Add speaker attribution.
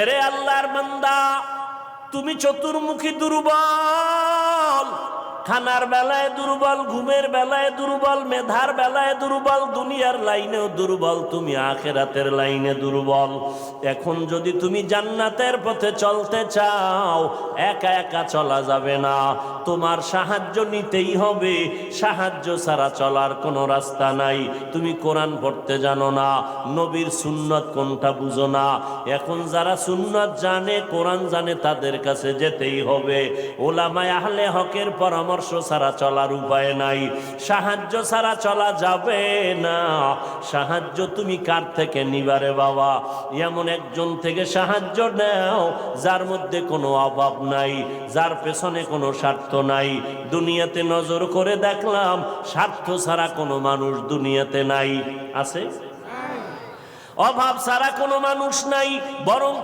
Speaker 1: এরে আল্লাহর বান্দা তুমি চতুর্মুখী দুর্বল। খানার বেলায় দুর্বল, ঘুমের বেলায় দুর্বল, মেধার বেলায় দুর্বল, দুনিয়ার লাইনেও দুর্বল, তুমি আখেরাতের লাইনে দুর্বল। এখন যদি তুমি জান্নাতের পথে চলতে চাও, একা একা চলা যাবে না। তোমার সাহায্য নিতেই হবে। সাহায্য ছাড়া চলার কোনো রাস্তা নাই। তুমি কোরআন পড়তে জানো না, নবীর সুন্নত কোনটা বুঝো না। এখন যারা সুন্নত জানে, কোরআন জানে, তাদের কাছে যেতেই হবে। ওলামায় আহলে হকের পরামর্শ ছাড়া চলার উপায় নাই। সাহায্য ছাড়া চলা যাবে না। সাহায্য তুমি কার থেকে নিবারে বাবা? এমন একজন থেকে সাহায্য নাও, যার মধ্যে কোনো অভাব নাই, যার পেছনে কোনো স্বার্থ নাই। দুনিয়াতে নজর করে দেখলাম, স্বার্থ ছাড়া কোনো মানুষ দুনিয়াতে নাই। আছে? অভাব ছাড়া কোনো মানুষ নাই, বরং